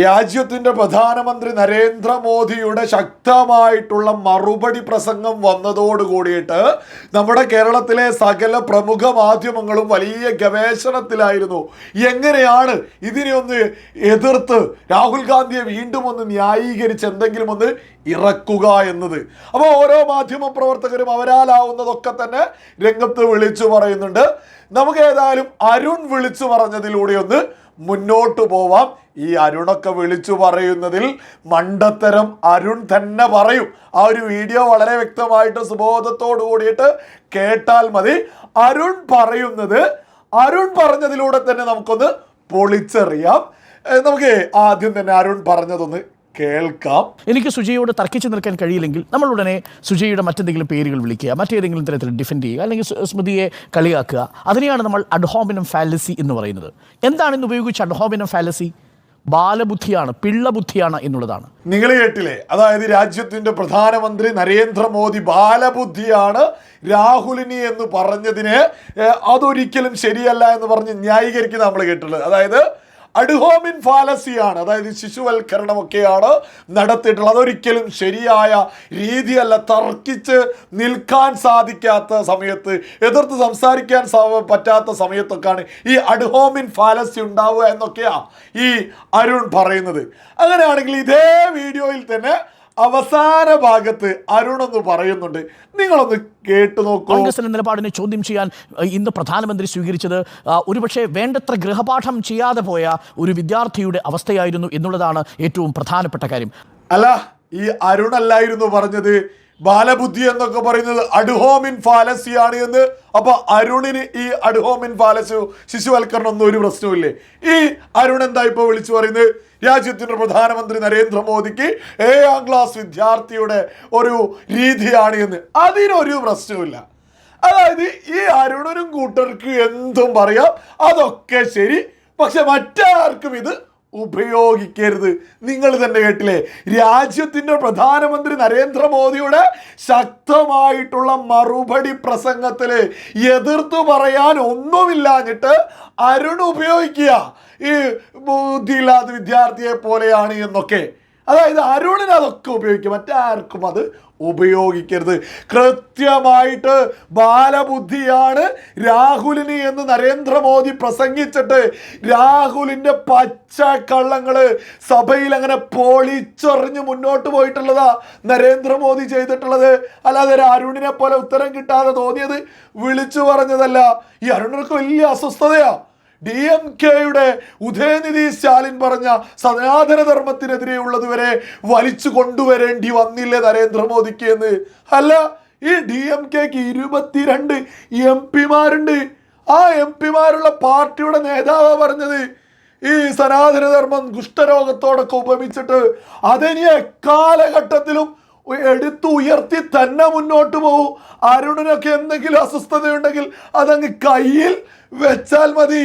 രാജ്യത്തിന്റെ പ്രധാനമന്ത്രി നരേന്ദ്രമോദിയുടെ ശക്തമായിട്ടുള്ള മറുപടി പ്രസംഗം വന്നതോട് കൂടിയിട്ട് നമ്മുടെ കേരളത്തിലെ സകല പ്രമുഖ മാധ്യമങ്ങളും വലിയ ഗവേഷണത്തിലായിരുന്നു. എങ്ങനെയാണ് ഇതിനെ ഒന്ന് എതിർത്ത് രാഹുൽ ഗാന്ധിയെ വീണ്ടും ഒന്ന് ന്യായീകരിച്ച് എന്തെങ്കിലും ഒന്ന് ഇറക്കുക എന്നത്? അപ്പോൾ ഓരോ മാധ്യമ പ്രവർത്തകരും അവരാലാവുന്നതൊക്കെ തന്നെ രംഗത്ത് വിളിച്ചു പറയുന്നുണ്ട്. നമുക്ക് ഏതായാലും അരുൺ വിളിച്ചു പറഞ്ഞതിലൂടെ ഒന്ന് മുന്നോട്ട് പോവാം. ഈ അരുണൊക്കെ വിളിച്ചു പറയുന്നതിൽ മണ്ടത്തരം അരുൺ തന്നെ പറയും. ആ ഒരു വീഡിയോ വളരെ വ്യക്തമായിട്ട് സുബോധത്തോട് കൂടിയിട്ട് കേട്ടാൽ മതി. അരുൺ പറയുന്നത് അരുൺ പറഞ്ഞതിലൂടെ തന്നെ നമുക്കൊന്ന് പൊളിച്ചെറിയാം. നമുക്ക് ആദ്യം തന്നെ അരുൺ പറഞ്ഞതൊന്ന് കേൾക്കാം. എനിക്ക് സുജയോട് തർക്കിച്ചു നിൽക്കാൻ കഴിയില്ലെങ്കിൽ നമ്മൾ ഉടനെ സുജയുടെ മറ്റെന്തെങ്കിലും പേരുകൾ വിളിക്കുക മറ്റേതെങ്കിലും തരത്തിൽ ഡിഫെൻഡ് ചെയ്യുക അല്ലെങ്കിൽ സ്മൃതിയെ കളിയാക്കുക. അതിനെയാണ് നമ്മൾ അഡ്ഹോമിനം ഫാലസി എന്ന് പറയുന്നത്. എന്താണ് ഇന്ന് ഉപയോഗിച്ച അഡ്ഹോമിനം ഫാലസി? ബാലബുദ്ധിയാണ് പിള്ളബുദ്ധിയാണ് എന്നുള്ളതാണ്. നിങ്ങൾ കേട്ടില്ലേ? അതായത് രാജ്യത്തിന്റെ പ്രധാനമന്ത്രി നരേന്ദ്രമോദി ബാലബുദ്ധിയാണ് രാഹുലിനി എന്ന് പറഞ്ഞതിന് അതൊരിക്കലും ശരിയല്ല എന്ന് പറഞ്ഞ് ന്യായീകരിക്കുന്ന നമ്മൾ കേട്ടുള്ളത് അതായത് അഡ്ഹോമിൻ ഫാലസിയാണ്. അതായത് ശിശുവൽക്കരണമൊക്കെയാണ് നടത്തിയിട്ടുള്ളത്. അതൊരിക്കലും ശരിയായ രീതിയല്ല തർക്കിച്ച് നിൽക്കാൻ സാധിക്കാത്ത സമയത്ത് എതിർത്ത് സംസാരിക്കാൻ പറ്റാത്ത സമയത്തൊക്കെയാണ് ഈ അഡ്ഹോമിൻ ഫാലസി ഉണ്ടാവുക എന്നൊക്കെയാണ് ഈ അരുൺ പറയുന്നത്. അങ്ങനെയാണെങ്കിൽ ഇതേ വീഡിയോയിൽ തന്നെ അവസാന ഭാഗത്ത് അരുൺ എന്ന് പറയുന്നുണ്ട്. നിങ്ങളൊന്ന് കേട്ടു നോക്കൂ. കോൺഗ്രസിന്റെ നിലപാടിനെ ചോദ്യം ചെയ്യാൻ ഇന്ന് പ്രധാനമന്ത്രി സ്വീകരിച്ചത് ഒരുപക്ഷെ വേണ്ടത്ര ഗൃഹപാഠം ചെയ്യാതെ പോയ ഒരു വിദ്യാർത്ഥിയുടെ അവസ്ഥയായിരുന്നു എന്നുള്ളതാണ് ഏറ്റവും പ്രധാനപ്പെട്ട കാര്യം. അല്ല ഈ അരുൺ അല്ലായിരുന്നു പറഞ്ഞത്. ബാലബുദ്ധി എന്നൊക്കെ പറയുന്നത് അഡ്ഹോമിൻ ഫാലസിയാണ് എന്ന്. അപ്പൊ അരുണിന് ഈ അഡ്ഹോമിൻ ഫാലസി ശിശുവൽക്കരണം ഒന്നും ഒരു പ്രശ്നവുമില്ലേ? ഈ അരുൺ എന്താ ഇപ്പൊ വിളിച്ചു പറയുന്നത്? രാജ്യത്തിന്റെ പ്രധാനമന്ത്രി നരേന്ദ്രമോദിക്ക് ഏഴാം ക്ലാസ് വിദ്യാർത്ഥിയുടെ ഒരു രീതിയാണ് എന്ന്. അതിനൊരു പ്രശ്നവുമില്ല. അതായത് ഈ അരുണനും കൂട്ടർക്ക് എന്തും പറയാം. അതൊക്കെ ശരി. പക്ഷെ മറ്റാർക്കും ഇത് ഉപയോഗിക്കരുത്. നിങ്ങൾ തന്നെ കേട്ടില്ലേ? രാജ്യത്തിന്റെ പ്രധാനമന്ത്രി നരേന്ദ്രമോദിയുടെ ശക്തമായിട്ടുള്ള മറുപടി പ്രസംഗത്തിൽ എതിർത്തു പറയാൻ ഒന്നുമില്ലാഞ്ഞിട്ട് അരുൺ ഉപയോഗിക്കുക. ഈ ബുദ്ധിയില്ലാത്ത വിദ്യാർത്ഥിയെ പോലെയാണ് എന്നൊക്കെ. അതായത് അരുണിന് അതൊക്കെ ഉപയോഗിക്കും. മറ്റാർക്കും അത് ഉപയോഗിക്കരുത്. കൃത്യമായിട്ട് ബാലബുദ്ധിയാണ് രാഹുലിന് എന്ന് നരേന്ദ്രമോദി പ്രസംഗിച്ചിട്ട് രാഹുലിന്റെ പച്ച കള്ളങ്ങൾ സഭയിൽ അങ്ങനെ പൊളിച്ചെറിഞ്ഞ് മുന്നോട്ട് പോയിട്ടുള്ളതാ നരേന്ദ്രമോദി ചെയ്തിട്ടുള്ളത്. അല്ലാതെ അരുണിനെ പോലെ ഉത്തരം കിട്ടാതെ തോന്നിയത് വിളിച്ചു പറഞ്ഞതല്ല. ഈ അരുണർക്ക് വലിയ അസ്വസ്ഥതയാ. ഡി എം കെയുടെ ഉദയനിധി സ്റ്റാലിൻ പറഞ്ഞ സനാതന ധർമ്മത്തിനെതിരെയുള്ളതുവരെ വലിച്ചു കൊണ്ടുവരേണ്ടി വന്നില്ലേ നരേന്ദ്രമോദിക്ക് എന്ന്? അല്ല ഈ ഡി എം കെക്ക് ഇരുപത്തിരണ്ട് എം പിമാരുണ്ട്. ആ എം പിമാരുള്ള പാർട്ടിയുടെ നേതാവ് പറഞ്ഞത്. ഈ സനാതനധർമ്മം കുഷ്ഠരോഗത്തോടൊക്കെ ഉപമിച്ചിട്ട് അതിനി എക്കാലഘട്ടത്തിലും എടുത്തു ഉയർത്തി തന്നെ മുന്നോട്ട് പോകും അരുണിനൊക്കെ എന്തെങ്കിലും അസ്വസ്ഥതയുണ്ടെങ്കിൽ അതങ്ങ് കയ്യിൽ വെച്ചാൽ മതി.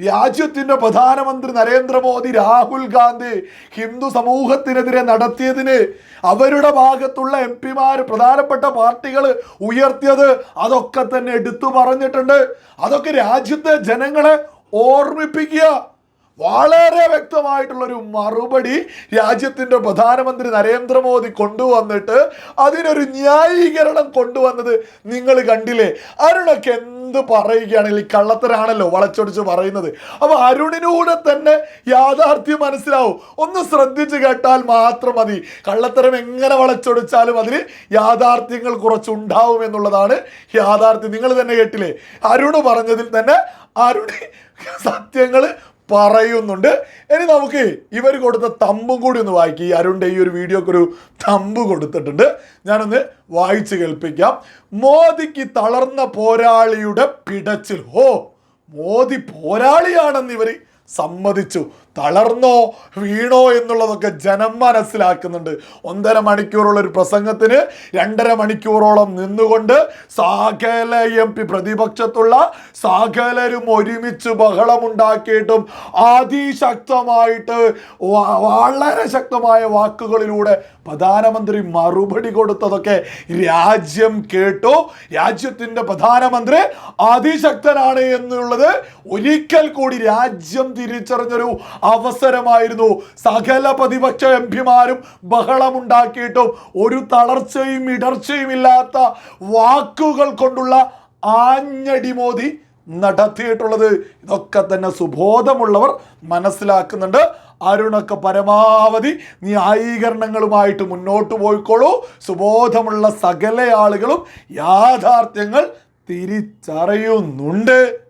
രാജ്യത്തിന്റെ പ്രധാനമന്ത്രി നരേന്ദ്രമോദി രാഹുൽ ഗാന്ധി ഹിന്ദു സമൂഹത്തിനെതിരെ നടത്തിയതിന് അവരുടെ ഭാഗത്തുള്ള എം പിമാർ പ്രധാനപ്പെട്ട പാർട്ടികൾ ഉയർത്തിയത് അതൊക്കെ തന്നെ എടുത്തു പറഞ്ഞിട്ടുണ്ട്. അതൊക്കെ രാജ്യത്തെ ജനങ്ങളെ ഓർമ്മിപ്പിക്കുക. വളരെ വ്യക്തമായിട്ടുള്ളൊരു മറുപടി രാജ്യത്തിന്റെ പ്രധാനമന്ത്രി നരേന്ദ്രമോദി കൊണ്ടുവന്നിട്ട് അതിനൊരു ന്യായീകരണം കൊണ്ടുവന്നത് നിങ്ങൾ കണ്ടില്ലേ? അരുണൊക്കെ എന്ത് പറയുകയാണെങ്കിൽ കള്ളത്തരാണല്ലോ വളച്ചൊടിച്ച് പറയുന്നത്. അപ്പൊ അരുണിനൂടെ തന്നെ യാഥാർത്ഥ്യം മനസ്സിലാവും. ഒന്ന് ശ്രദ്ധിച്ച് കേട്ടാൽ മാത്രം മതി. കള്ളത്തരം എങ്ങനെ വളച്ചൊടിച്ചാലും അതിൽ യാഥാർത്ഥ്യങ്ങൾ കുറച്ചുണ്ടാവും എന്നുള്ളതാണ് യാഥാർത്ഥ്യം. നിങ്ങൾ തന്നെ കേട്ടില്ലേ? അരുണ് പറഞ്ഞതിൽ തന്നെ അരുണ് സത്യങ്ങൾ പറയുന്നുണ്ട്. ഇനി നമുക്ക് ഇവർ കൊടുത്ത തമ്പും കൂടി ഒന്ന് വായിക്കും. ഈ അരുണിന്റെ ഈ ഒരു വീഡിയോക്ക് ഒരു തമ്പ് കൊടുത്തിട്ടുണ്ട്. ഞാനൊന്ന് വായിച്ച് കേൾപ്പിക്കാം. മോദിക്ക് തളർന്ന പോരാളിയുടെ പിടച്ചിൽ. ഹോ മോദി പോരാളിയാണെന്ന് ഇവർ സമ്മതിച്ചു. തളർന്നോ വീണോ എന്നുള്ളതൊക്കെ ജനം മനസ്സിലാക്കുന്നുണ്ട്. ഒന്നര മണിക്കൂറുള്ള ഒരു പ്രസംഗത്തിന് രണ്ടര മണിക്കൂറോളം നിന്നുകൊണ്ട് സകല എം പി പ്രതിപക്ഷത്തുള്ള സകലരും ഒരുമിച്ച് ബഹളമുണ്ടാക്കിയിട്ടും അതിശക്തമായിട്ട് വളരെ ശക്തമായ വാക്കുകളിലൂടെ പ്രധാനമന്ത്രി മറുപടി കൊടുത്തതൊക്കെ രാജ്യം കേട്ടു. രാജ്യത്തിന്റെ പ്രധാനമന്ത്രി അതിശക്തനാണ് എന്നുള്ളത് ഒരിക്കൽ കൂടി രാജ്യം തിരിച്ചറിഞ്ഞൊരു അവസരമായിരുന്നു. സകല പ്രതിപക്ഷ എം പിമാരും ബഹളമുണ്ടാക്കിയിട്ടും ഒരു തളർച്ചയും ഇടർച്ചയും ഇല്ലാത്ത വാക്കുകൾ കൊണ്ടുള്ള ആഞ്ഞടി മോദി നടത്തിയിട്ടുള്ളത്. ഇതൊക്കെ തന്നെ സുബോധമുള്ളവർ മനസ്സിലാക്കുന്നുണ്ട്. അരുണൊക്കെ പരമാവധി ന്യായീകരണങ്ങളുമായിട്ട് മുന്നോട്ട് പോയിക്കോളൂ. സുബോധമുള്ള സകല ആളുകളും യാഥാർത്ഥ്യങ്ങൾ തിരിച്ചറിയുന്നുണ്ട്.